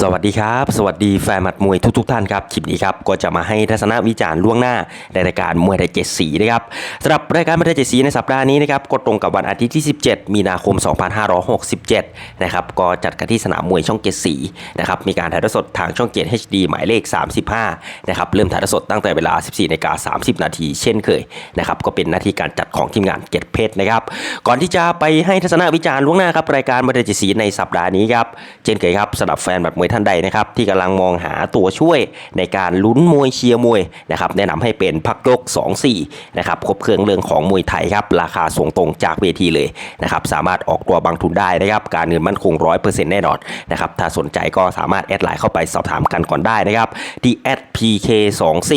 สวัสดีครับ สวัสดีแฟนหมัดมวยทุกๆทท่านครับคลิปนี้ครับก็จะมาให้ทัศนวิจารณ์ล่วงหน้าในรายการมวยไทยเจ็ดสีนะครับสำหรับรายการมวยไทยเจ็ดสีในสัปดาห์นี้นะครับก็ตรงกับวันอาทิตย์ที่ 17 มีนาคม 2567 นะครับก็จัดกันที่สนามมวยช่องเจ็ดสีนะครับมีการถ่ายทอดสดทางช่องเจ็ด HD หมายเลข 35 นะครับเริ่มถ่ายทอดสดตั้งแต่เวลา 14นาฬิกา30 นาทีเช่นเคยนะครับก็เป็นหน้าที่การจัดของทีมงานเก็ดเพชรนะครับก่อนที่จะไปให้ทัศนวิจารณ์ล่วงหน้าครับรายการมวยไทยเจ็ดสีในสัปดาห์นี้ครับเช่นเคยครับสำหรับแฟนหมัดมวยท่านใดนะครับที่กำลังมองหาตัวช่วยในการลุ้นมวยเชียร์มวยนะครับแนะนำให้เป็นพักยก2-4นะครับครบเครื่องเรื่องของมวยไทยครับราคาส่งตรงจากเวทีเลยนะครับสามารถออกตัวบางทุนได้นะครับการเงินมั่นคง 100%แน่นอนนะครับถ้าสนใจก็สามารถแอดไลน์เข้าไปสอบถามกันก่อนได้นะครับที่ @pk24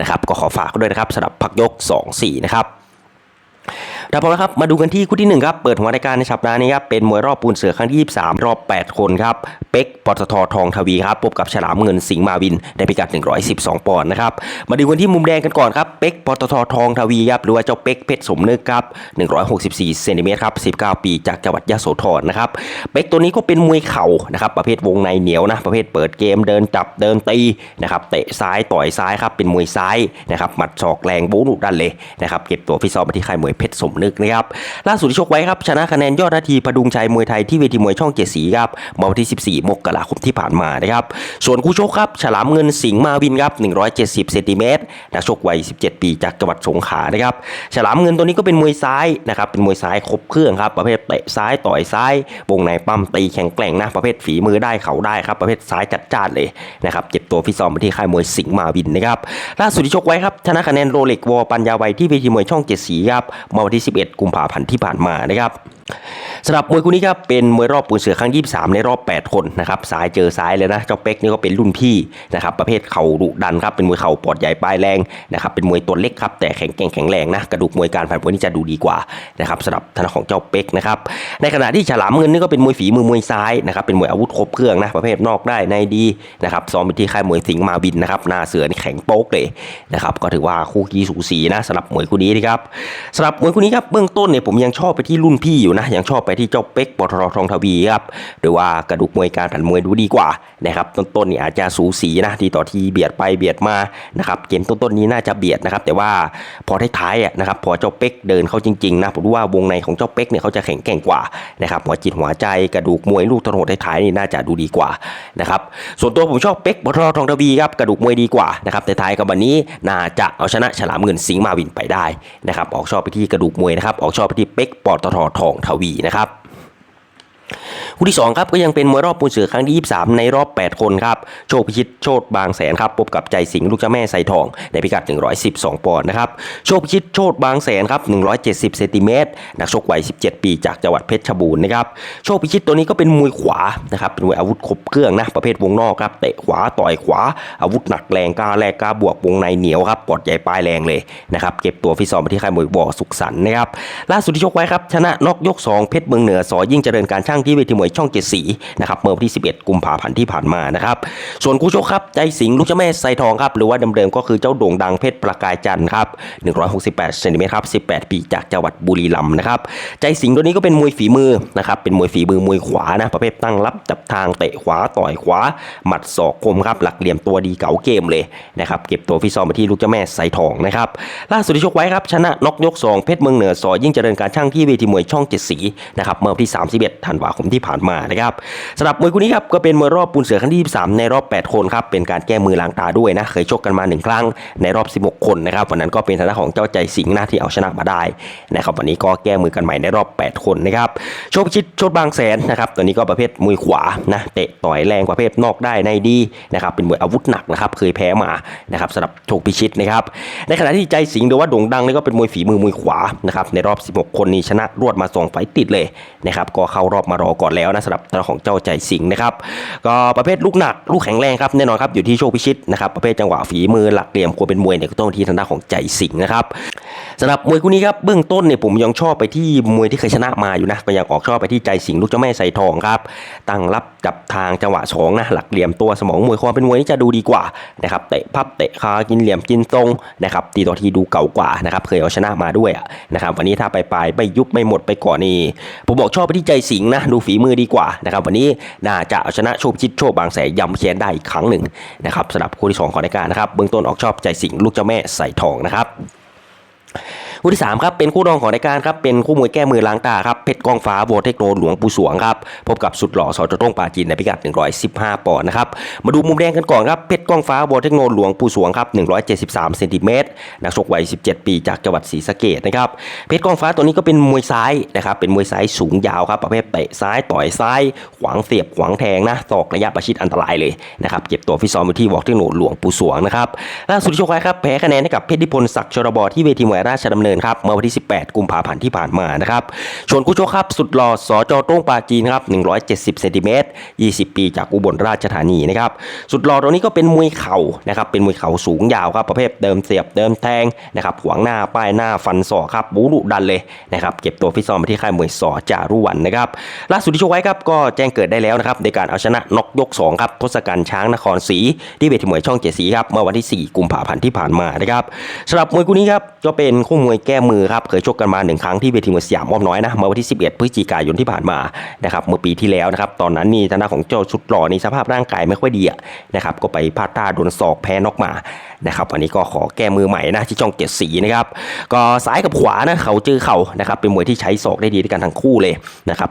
นะครับก็ขอฝากด้วยนะครับสำหรับพักยก 2-4นะครับ ถ้าพร้อมแล้วครับ มาดูกันที่คู่ที่ 1 ครับ เปิดหัวรายการในสัปดาห์นี้ครับ เป็นมวยรอบปูนเสือครั้งที่ 23 รอบ 8 คนครับ เป็กปตททองทวีครับ พบกับฉลามเงินสิงห์มาวิน ในพิกัด 112 ปอนด์นะครับ มาดูกันที่มุมแดงกันก่อนครับ เป็กปตททองทวีครับหรือว่าเจ้าเป็กเพชรสมนึกครับ 164 เซนติเมตรครับ 19 ปีจากจังหวัดยะโสธรนะครับ เป็กตัวนี้ก็เป็นมวยเข่านะครับประเภทวงในเหนียวนะ ประเภทเปิดเกมเดินจับเดินตีนะครับเตะซ้ายต่อยซ้ายครับเป็นมวยซ้ายนะครับหมัดศอกแรงบู๊ดุดันเลยนะครับเก็บตัวฟิตซ้อมมาที่ค่ายมวยเพชรสมนึกนะครับล่าสุดที่ชกไว้ครับชนะคะแนนยอดนาทีพดุงชัยมวยไทยที่เวทีมวยช่องเจ็ดสีครับเมื่อวันที่ 14 มกราคมที่ผ่านมานะครับส่วนคู่ชกครับฉลามเงินสิงห์มาวินครับ170เซนติเมตรนักชกวัย 17 ปีจากจังหวัดสงขลานะครับฉลามเงินตัวนี้ก็เป็นมวยซ้ายนะครับเป็นมวยซ้ายครบเครื่องครับประเภทเตะซ้ายต่อยซ้ายวงในปั้มตีแข็งแกร่งนะประเภทฝีมือได้เข่าได้ครับประเภทซ้ายจัดจ้านเลยนะครับเก็บตัวฟิซ้อมมาที่ค่ายมวยสิงห์มาวินนะครับล่าสุดที่ชกไว้ครับชนะคะแนนโรเล็กวอปัญญาไวยที่เวทีมวยช่องเจ็ดสีครับเมื่อวันที่11กุมภาพันธ์ที่ผ่านมานะครับสำหรับมวยคู่นี้ครับเป็นมวยรอบปูนเสือครั้ง 23 ในรอบ 8 คนนะครับซ้ายเจอซ้ายเลยนะเจ้าเป็กนี่ก็เป็นรุ่นพี่นะครับประเภทเข่าดุดันครับเป็นมวยเข่าปอดใหญ่ปลายแรงนะครับเป็นมวยตัวเล็กครับแต่แข็งแกร่งแข็งแรงนะกระดูกมวยการผ่านมวยนี่จะดูดีกว่านะครับสำหรับทาของเจ้าเป็กนะครับในขณะที่ฉลามเงินนี่ก็เป็นมวยฝีมือมวยซ้ายนะครับเป็นมวยอาวุธครบเครื่องนะประเภทนอกได้ในดีนะครับซ้อมไปที่ค่ายมวยสิงห์มาบินนะครับหน้าเสือนี่แข็งโป๊กเลยนะครับก็ถือว่าคู่กี้สูสีนะสำหรับมวยคู่นี้นะครับสำหรับมวยคู่นี้ครับเบื้องต้นเนี่ยผมยังชอบไปที่รุ่นพี่อยู่นะยังชอบไปที่เจ้าเป็กปตททองทวีครับหรือว่ากระดูกมวยการผันมวยดูดีกว่านะครับต้นๆเนี่ยอาจจะสูสีนะทีต่อทีเบียดไปเบียดมานะครับเกมต้นๆนี้น่าจะเบียดนะครับแต่ว่าพอท้ายๆอะนะครับพอเจ้าเป็กเดินเข้าจริงๆนะผมว่าวงในของเจ้าเป็กเนี่ยเขาจะแข็งแกร่งกว่านะครับหัวจิตหัวใจกระดูกมวยลูกตะโหดท้ายๆนี่น่าจะดูดีกว่านะครับส่วนตัวผมชอบเป็กปตททองทวีครับกระดูกมวยดีกว่านะครับแต่ท้ายกับวันนี้น่าจะเอาชนะฉลามเงินสิงห์มาวินไปได้นะครับออกชอบไปที่กระดูกมวยยนะครับออกชอบไปที่เป็กปอตททองทวีนะครับ คู่ที่ 2 ครับก็ยังเป็นมวยรอบปูนเสือครั้งที่ 23 ในรอบ 8 คนครับ โชคพิชิตโชตบางแสนครับพบกับใจสิงห์ลูกเจ้าแม่ไซทอง ในพิกัด 112 ปอนด์นะครับ โชคพิชิตโชตบางแสนครับ 170 เซนติเมตรนักชกวัย 17 ปีจากจังหวัดเพชรบูรณ์นะครับ โชคพิชิตตัวนี้ก็เป็นมวยขวานะครับเป็นมวยอาวุธครบเครื่องนะประเภทวงนอกครับเตะขวาต่อยขวา อาวุธหนักแรงกล้าแลกกล้าบวกวงในเหนียวครับปอดใหญ่ปลายแรงเลยนะครับเก็บตัวฟิซ้อมไปที่ค่ายมวยบ่อสุขสันต์นะครับล่าสุดที่ชกไว้ครับชนะนอกยกสองเพชรเมืองเหนือสอยิ่งเจริญการช่างที่เวทีมวยช่องเจ็ดสีนะครับเมื่อวันที่ 11 กุมภาพันธ์ที่ผ่านมานะครับส่วนคู่ชกครับใจสิงห์ลูกเจ้าแม่ไซทองครับหรือว่าเดิมๆก็คือเจ้าโด่งดังเพชรประกายจันทร์ครับ168เซนติเมตรครับ18 ปีจากจังหวัดบุรีรัมย์นะครับใจสิงห์ตัวนี้ก็เป็นมวยฝีมือนะครับเป็นมวยฝีมือมวยขวานะประเภทตั้งรับจับทางเตะขวาต่อยขวา หมัดศอกคมครับหลักเหลี่ยมตัวดีเก๋าเกมเลยนะครับเก็บตัวฟิซ้อมมาที่ลูกเจ้าแม่ไซทองนะครับล่าสุดที่ชกไว้ครับชนะน็อกยกสองเพชรเมืองเหนือสอยิ่งเจริญการช่างที่เวทีมวยช่องเจ็ดสีนะครับเมื่อวันที่ 31 ธันวาคมที่ผ่านมานะครับสำหรับมวยคู่นี้ครับก็เป็นมวยรอบปูนเสือครั้งที่23ในรอบ 8 คนครับเป็นการแก้มือล้างตาด้วยนะเคยชกกันมา 1 ครั้งในรอบ 16 คนนะครับวันนั้นก็เป็นทางด้านของเจ้าใจสิงห์นะที่เอาชนะมาได้นะครับวันนี้ก็แก้มือกันใหม่ในรอบ 8 คนนะครับโชคพิชิตโชดบางแสนนะครับตัวนี้ก็ประเภทมวยขวานะเตะต่อยแรงประเภทนอกได้ในดีนะครับเป็นมวยอาวุธหนักนะครับเคยแพ้มานะครับสำหรับโชคพิชิตนะครับในขณะที่ใจสิงห์หรือว่าโด่งดังนี่ก็เป็นมวยฝีมือมวยขวานะครับในรอบ 16 คนนี้ชนะรวดมา2ไฟต์ติดเลยนะครับก็เข้ารอบมารอก่อนแล้วนะสำหรับทางของเจ้าใจสิงนะครับก็ประเภทลูกหนักลูกแข็งแรงครับแน่นอนครับอยู่ที่โชคพิชิตนะครับประเภทจังหวะฝีมือหลักเหลี่ยมควรเป็นมวยเนี่ยก็ต้องที่ทางด้านของใจสิงนะครับสำหรับมวยคู่นี้ครับเบื้องต้นเนี่ยผมยังชอบไปที่มวยที่เคยชนะมาอยู่นะก็ยังออกชอบไปที่ใจสิงลูกเจ้าแม่ไซทองครับตั้งรับจับทางจังหวะสองนะหลักเหลี่ยมตัวสมองมวยความเป็นมวยนี่จะดูดีกว่านะครับเตะพับเตะคากินเหลี่ยมกินตรงนะครับตีต่อทีดูเก่ากว่านะครับเคยเอาชนะมาด้วยนะครับวันนี้ถ้าไปปลายไม่ยุบไม่หมดไปก่อนนี่ผมบอกชอบไปที่ใจสิงนะนะดูฝีมือดีกว่านะครับวันนี้น่าจะเอาชนะโชคชิดโชคบางแสนย้ำเคียนได้อีกครั้งหนึ่งนะครับสำหรับคู่ที่สองของรายการนะครับเบื้องต้นออกชอบใจสิงลูกเจ้าแม่ใส่ทองนะครับ คู่ที่3ครับเป็นคู่รองของรายการครับเป็นคู่มวยแก้มือล้างตาครับเพชรกองฟ้าโบเทคโนหลวงปูสวงครับพบกับสุดหล่อสอจต้งปาจีนในพิกัด 115 ปอนด์นะครับมาดูมุมแดงกันก่อนครับเพชรกองฟ้าโบเทคโนหลวงปูสวงครับ173เซนติเมตรนักชกวัย 17 ปีจากจังหวัดศรีสะเกษนะครับเพชรกองฟ้าตัวนี้ก็เป็นมวยซ้ายนะครับเป็นมวยซ้ายสูงยาวครับประเภทเตะซ้ายต่อยซ้าย ขวางเสียบขวางแทงนะศอกระยะประชิดอันตรายเลยนะครับเก็บตัวฟิซ้อมอยู่ที่วอล์กเทคโนหลวงปูสวงนะครับล่าสุดชกไว้ครับแพ้คะแนนให้กับเพชรนิพนศักดิ์ชรบที่เวทีมวยราชดำเนินครับเมื่อวันที่ 18 กุมภาพันธ์ที่ผ่านมานะครับส่วนคู่ชกครับสุดหล่อสจโต้งปาจีนครับ170เซนติเมตร20 ปีจากอุบลราชธานีนะครับสุดหล่อตัวนี้ก็เป็นมวยเข่านะครับเป็นมวยเข่าสูงยาวครับประเภทเดิมเสียบเดิมแทงนะครับขวางหน้าป้ายหน้าฟันศอกครับบูรุดันเลยนะครับเก็บตัวฟิตซ้อมมาที่ค่ายมวยสอจารุวันนะครับล่าสุดที่ชกไว้ครับก็แจ้งเกิดได้แล้วนะครับในการเอาชนะนกยกสองครับทศกัณฐ์ช้างนครศรีที่เวทีมวยช่องเจ็ดสีครับเมื่อวันที่ 4 กุมภาพันธ์ที่ผ่านมานะครับสำหรับมวยคู่นี้ครับก็เป็นคู่มวยแก้มือครับเคยชกกันมาหนึ่งครั้งที่เวทีมวยสยามอ้อมน้อยนะเมื่อวันที่ 11 พฤศจิกายนที่ผ่านมานะครับเมื่อปีที่แล้วนะครับตอนนั้นนี่ทางด้านของเจ้าชุดหล่อนี่สภาพร่างกายไม่ค่อยดีนะครับก็ไปพลาดท่าโดนศอกแพ้นอกมานะครับวันนี้ก็ขอแก้มือใหม่นะที่ช่องเจ็ดสีนะครับก็ซ้ายกับขวานะเขาเจอเข่านะครับเป็นมวยที่ใช้ศอกได้ดีด้วยกันทั้งคู่เลยนะครับ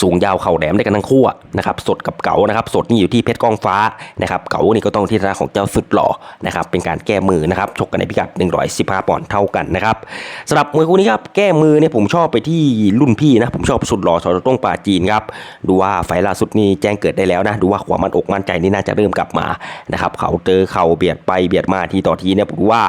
สูงยาวเข่าแหลมได้กันทั้งคู่นะครับสดกับเก๋านะครับสดนี่อยู่ที่เพชรกองฟ้านะครับเก๋านี่ก็ต้องที่ทางด้าของเจ้าสุดหล่อนะครับเป็นการแก้มือนะครับชกกันในพิกัด 115 ปอนด์เท่ากันนะครับสำหรับมวยคู่นี้ครับแก้มือเนี่ยผมชอบไปที่รุ่นพี่นะ ผมชอบสุดหล่อสอต้งป่าจีนครับดูว่าไฟล่าสุดนี้แจ้งเกิดได้แล้วนะ ดูว่าความมั่นอกมั่นใจนี่น่าจะเริ่มกลับมานะครับเขาเจอเข่าเบียดไปเบียดมาทีต่อทีเนี่ยผมว่า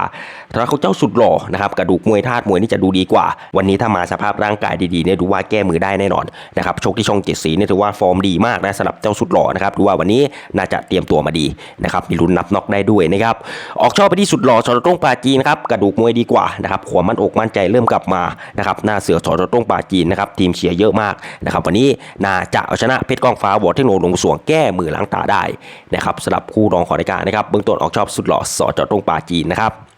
ถ้าเขาเจ้าสุดหล่อนะครับกระดูกมวยธาตุมวยนี่จะดูดีกว่า วันนี้ถ้ามาสภาพร่างกายดีๆเนี่ยดูว่าแก้มือได้แน่นอนนะครับชกที่ช่องเจ็ดสีเนี่ยถือว่าฟอร์มดีมากนะสำหรับเจ้าสุดหล่อนะครับดูว่าวันนี้น่าจะเตรียมตัวมาดีนะครับมีลุ้นนับน็อกได้ด้วยนะครับออกชอบไปที่สุดหล่อสอต้งปาจีนะครับกระดูกมวยดีกว่านะครับความั่นอกมั่นใจเริ่มกลับมานะครับหน้าเสือสอต้งปาจีนนะครับทีมเชียร์เยอะมากนะครับวันนี้น่าจะเอาชนะเพชรกองฟ้าวอร์เทคโนลงสวงแก้มือล้างตาได้นะครับสำหรับคู่รองของรายการนะครับเบื้องต้นออกชอบสุดหล่อสอตรงปาจีนนะครับ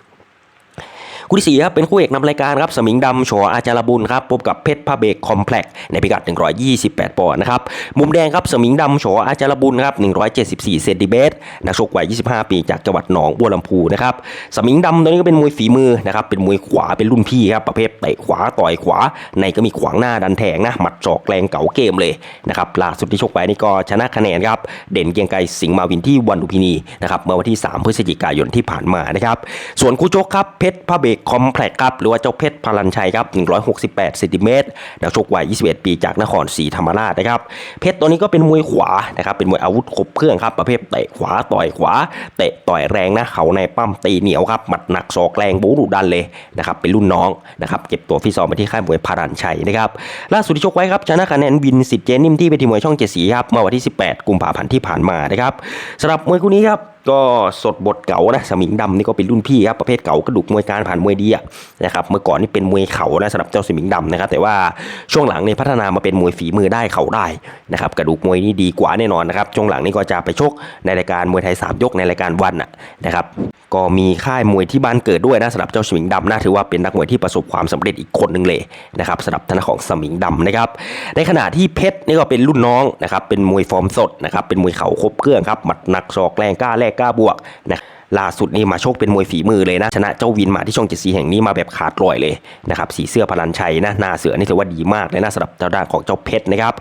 คู่ที่สี่ครับเป็นคู่เอกนำรายการครับสมิงดำโฉอาจารบุญครับพบกับเพชรพาเบกคอมเพล็กซ์ในพิกัด 128 ปอนด์นะครับมุมแดงครับสมิงดำโฉอาจารบุญครับ174เซนติเมตรนักชกวัย 25 ปีจากจังหวัดหนองบัวลำพูนะครับสมิงดำตัวนี้ก็เป็นมวยฝีมือนะครับเป็นมวยขวาเป็นรุ่นพี่ครับประเภทเตะขวาต่อยขวา ในก็มีขวางหน้าดันแทงนะหมัดจอกแรงเก๋าเกมเลยนะครับล่าสุดที่ชกไปนี่ก็ชนะคะแนนครับเด่นเกียงไกรสิงห์มาวินที่วันลุพินีนะครับเมื่อวันที่ 3 พฤศจิกายนที่ผ่านมานะครับส่วนคู่ชกครับเพชรพาเบกคอมเพล็กซ์ครับหรือว่าเจ้าเพชรพลันชัยครับ 168เซนติเมตรนักชกวัย 21 ปีจากนครศรีธรรมราชนะครับ เพชรตัวนี้ก็เป็นมวยขวานะครับเป็นมวยอาวุธครบเครื่องครับประเภทเตะขวาต่อยขวาเตะต่อยแรงนะเขาในปั้มตีเหนียวครับหมัดหนักศอกแรงบูรุดันเลยนะครับเป็นรุ่นน้องนะครับเก็บตัวฟิตซ้อมไปที่ค่ายมวยพลันชัยนะครับล่าสุดที่ชกไว้ครับชนะคะแนนวินสิทธิ์เจนิมที่เวทีมวยช่องเจ็ดสีครับเมื่อวันที่ 18 กุมภาพันธ์ที่ผ่านมานะครับสำหรับมวยคู่นี้ครับ ก็สดบทเก่านะสมิงดำนี่ก็เป็นรุ่นพี่ครับประเภทเก่ากระดูกมวยการผ่านมวยดีนะครับเมื่อก่อนนี่เป็นมวยเข่านะสำหรับเจ้าสมิงดำนะครับแต่ว่าช่วงหลังเนี่ยพัฒนามาเป็นมวยฝีมือได้เข่าได้นะครับกระดูกมวยนี่ดีกว่าแน่นอนนะครับช่วงหลังนี่ก็จะไปชกในรายการมวยไทย3ยกในรายการวันนะครับ ก็มีค่ายมวยที่บ้านเกิดด้วยนะสำหรับเจ้าสมิงดำนะถือว่าเป็นนักมวยที่ประสบความสำเร็จอีกคนหนึ่งเลยนะครับสำหรับทนาของสมิงดำนะครับในขณะที่เพชรนี่ก็เป็นรุ่นน้องนะครับเป็นมวยฟอร์มสดนะครับเป็นมวยเข่าครบเครื่องครับหมัดหนักศอกแรงกล้าแลกกล้าบวกนะ ล่าสุดนี่มาโชคเป็นมวยฝีมือเลยนะ ชนะเจ้าวินมาที่ช่องเจ็ดสีแห่งนี้มาแบบขาดลอยเลยนะครับสีเสื้อพลันชัยนะหน้าเสือนี่ถือว่าดีมากเลยนะสำหรับเจ้าด้านของเจ้าเพชรนะครับ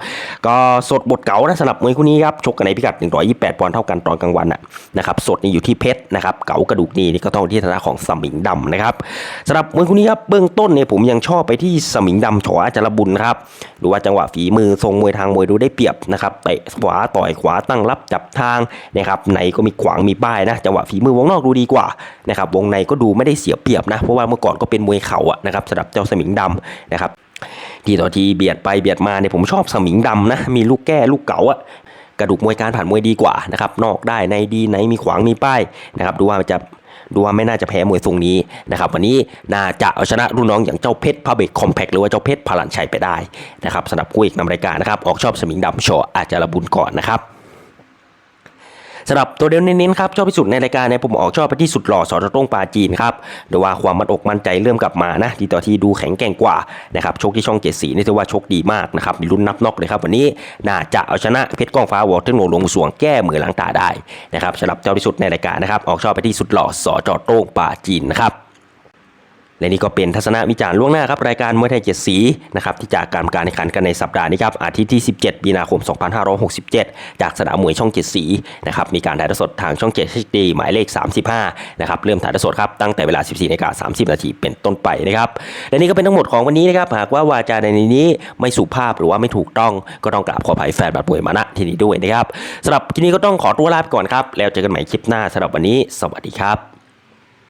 ก็สดบทเก๋านะสำหรับมวยคู่นี้ครับชกกันในพิกัด 128 ปอนด์เท่ากันตอนกลางวันอะนะครับสดนี่อยู่ที่เพชรนะครับเก๋ากระดูกนี่นี่ก็ต้องที่ทางด้านของสมิงดำนะครับสำหรับมวยคู่นี้ครับเบื้องต้นเนี่ยผมยังชอบไปที่สมิงดำฉออาจารบุญนะครับดูว่าจังหวะฝีมือทรงมวยทางมวยดูได้เปรียบนะครับเตะขวาต่อยขวาตั้งรับจับทางนะครับในก็มีขวางมีป้ายนะจังหวะฝีมือวงนอกดูดีกว่านะครับวงในก็ดูไม่ได้เสียเปรียบนะเพราะว่าเมื่อก่อนก็เป็นมวยเข่าอะนะครับสำหรับเจ้าสมิงดำนะครับทีต่อทีเบียดไปเบียดมาเนี่ยผมชอบสมิงดำนะมีลูกแก้ลูกเก๋าอะกระดูกมวยการผ่านมวยดีกว่านะครับนอกได้ในดีในมีขวางมีป้ายนะครับดูว่าจะดูว่าไม่น่าจะแพ้มวยทรงนี้นะครับวันนี้น่าจะเอาชนะรุ่นน้องอย่างเจ้าเพชรพาเบกคอมแพคหรือว่าเจ้าเพชรพลันชัยไปได้นะครับสำหรับคู่เอกนำรายการนะครับออกชอบสมิงดำโชว์อาจจะระบุญก่อนนะครับ สำหรับตัวเดียวเน้นๆครับชอบที่สุดในรายการเนี่ยผมออกชอบไปที่สุดหล่อสอตรงปลาจีนครับเดยว่าความมั่นอกมั่นใจเริ่มกลับมานะที่ต่อที่ดูแข็งแกร่งกว่านะครับชกที่ช่องเจ็ดสีนี่ถือว่าชกดีมากนะครับมีลุ้นนับนอกเลยครับวันนี้น่าจะเอาชนะเพชรก้องฟ้าวอเทคโนโลงสวงแก้มือหลังตาได้นะครับสำหรับเจ้าที่สุดในรายการนะครับออกชอบไปที่สุดหล่อสอจอโต้งปลาจีนนะครับ และนี่ก็เป็นทัศนวิจารณ์ล่วงหน้าครับรายการมวยไทยเจ็ดสีนะครับที่จากการการแข่งขันกันในสัปดาห์นี้ครับอาทิตย์ที่ 17มีนาคม 2567 จากสนามมวยช่องเจ็ดสีนะครับมีการถ่ายทอดสดทางช่อง7 HD หมายเลข 35นะครับเริ่มถ่ายทอดสดครับตั้งแต่เวลา 14นาฬิกา30 นาทีเป็นต้นไปนะครับและนี่ก็เป็นทั้งหมดของวันนี้นะครับหากว่าวาจาในนี้ไม่สุภาพหรือว่าไม่ถูกต้องก็ต้องกราบขออภัยแฟนบัตรมวยมาณที่นี้ด้วยนะครับสำหรับคลิปนี้ก็ต้องขอตัวลาไปก่อนครับแล้วเจอกันใหม่คลิปหน้าสำหรับวันนี้ สวัสดีครับ